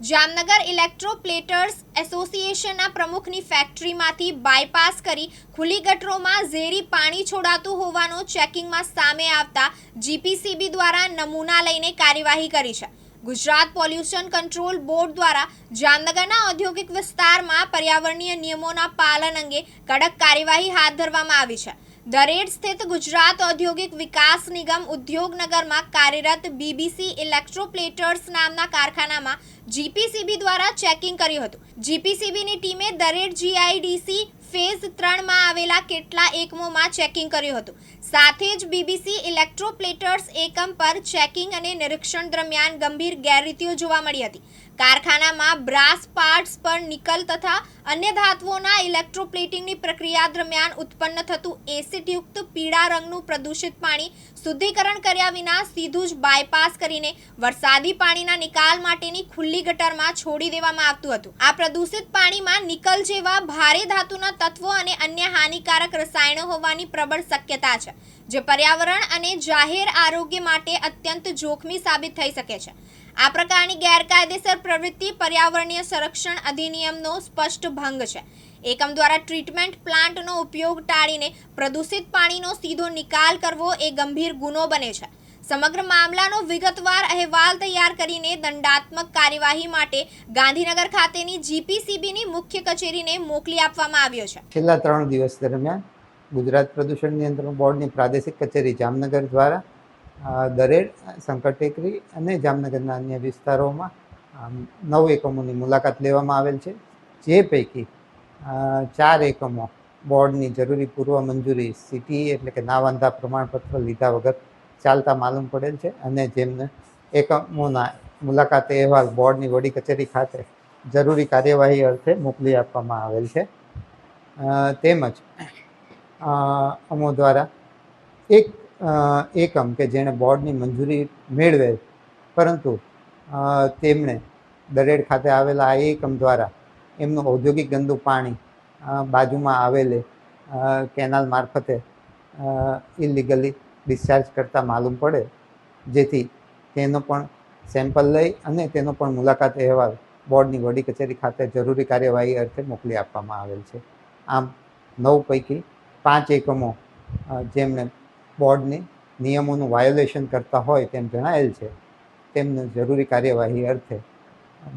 જામનગર ઇલેક્ટ્રોપ્લેટર્સ એસોસિએશનના પ્રમુખની ફેક્ટરીમાંથી બાયપાસ કરી ખુલ્લી ગટરોમાં ઝેરી પાણી છોડાતું હોવાનો ચેકિંગમાં સામે આવતા જીપીસીબી દ્વારા નમૂના લઈને કાર્યવાહી કરી છે. ગુજરાત પોલ્યુશન કંટ્રોલ બોર્ડ દ્વારા જામનગરના ઔદ્યોગિક વિસ્તારમાં પર્યાવરણીય નિયમોના પાલન અંગે કડક કાર્યવાહી હાથ ધરવામાં આવી છે. દરેડ સ્થિત ગુજરાત ઔદ્યોગિક વિકાસ નિગમ ઉદ્યોગનગરમાં કાર્યરત બીબીસી ઇલેક્ટ્રોપ્લેટર્સ નામના કારખાનામાં જીપીસીબી દ્વારા ચેકિંગ કર્યું હતું. જીપીસીબીની ટીમે દરેડ જીઆઈડીસી ફેઝ ત્રણમાં આવેલા કેટલા એકમોમાં ચેકિંગ કર્યું હતું? સાથે જ બીબીસી ઇલેક્ટ્રોપ્લેટર્સ એકમ પર ચેકિંગ અને નિરીક્ષણ દરમિયાન ગંભીર ગેરરીતિઓ જોવા મળી હતી. કારખાનામાં બ્રાસ પાર્ટ્સ પર નિકલ તથા અન્ય ધાતુઓના ઇલેક્ટ્રોપ્લેટિંગની પ્રક્રિયા દરમિયાન ઉત્પન્ન થતું એસિડયુક્ત પીળા રંગનું પ્રદૂષિત પાણી શુદ્ધિકરણ કર્યા વિના સીધું જ બાયપાસ કરીને વરસાદી પાણીના નિકાલ માટેની ખુલ્લી ગટરમાં છોડી દેવામાં આવતું હતું. આ પ્રદૂષિત પાણીમાં નિકલ જેવા ભારે ધાતુના તત્વો અને અન્ય હાનિકારક રસાયણો હોવાની પ્રબળ શક્યતા છે, જે પર્યાવરણ અને જાહેર આરોગ્ય માટે અત્યંત જોખમી સાબિત થઈ શકે છે. આ પ્રકારની ગેરકાયદેસર પ્રવૃત્તિ પર્યાવરણીય સંરક્ષણ અધિનિયમનો સ્પષ્ટ ભંગ છે. એકમ દ્વારા ટ્રીટમેન્ટ પ્લાન્ટનો ઉપયોગ ટાળીને પ્રદૂષિત પાણીનો સીધો નિકાલ કરવો એ ગંભીર ગુનો બને છે. સમગ્ર મામલાનો વિગતવાર અહેવાલ તૈયાર કરીને દંડાત્મક કાર્યવાહી માટે ગાંધીનગર ખાતેની જીપીસીબીની મુખ્ય કચેરીને મોકલી આપવામાં આવ્યો છે. છેલ્લા ત્રણ દિવસ દરમિયાન ગુજરાત પ્રદૂષણ નિયંત્રણ બોર્ડની પ્રાદેશિક કચેરી જામનગર દ્વારા દરેડ શંકર ટેકરી અને જામનગરના અન્ય વિસ્તારોમાં નવ એકમોની મુલાકાત લેવામાં આવેલ છે. જે પૈકી ચાર એકમો બોર્ડની જરૂરી પૂર્વ મંજૂરી સીટી એટલે કે ના વાંધા પ્રમાણપત્ર લીધા વગર ચાલતા માલુમ પડેલ છે અને જેમને એકમોના મુલાકાતે અહેવાલ બોર્ડની વડી કચેરી ખાતે જરૂરી કાર્યવાહી અર્થે મોકલી આપવામાં આવેલ છે. તેમજ અમો દ્વારા એક એકમ કે જેણે બોર્ડની મંજૂરી મેળવેલ, પરંતુ તેમણે દરેડ ખાતે આવેલા આ એકમ દ્વારા એમનું ઔદ્યોગિક ગંદુ પાણી બાજુમાં આવેલે કેનાલ મારફતે ઇલીગલી ડિસ્ચાર્જ કરતા માલુમ પડે, જેથી તેનો પણ સેમ્પલ લઈ અને તેનો પણ મુલાકાત અહેવાલ બોર્ડની વડી કચેરી ખાતે જરૂરી કાર્યવાહી અર્થે મોકલી આપવામાં આવેલ છે. આમ, નવ પૈકી પાંચ એકમો જેમણે બોર્ડની નિયમોનું વાયોલેશન કરતા હોય તેમ જણાયેલ છે, તેમને જરૂરી કાર્યવાહી અર્થે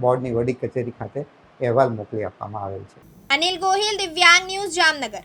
બોર્ડની વડી કચેરી ખાતે અહેવાલ મોકલી આપવામાં આવેલ છે. અનિલ ગોહિલ, દિવ્યાંગ ન્યૂઝ જામનગર.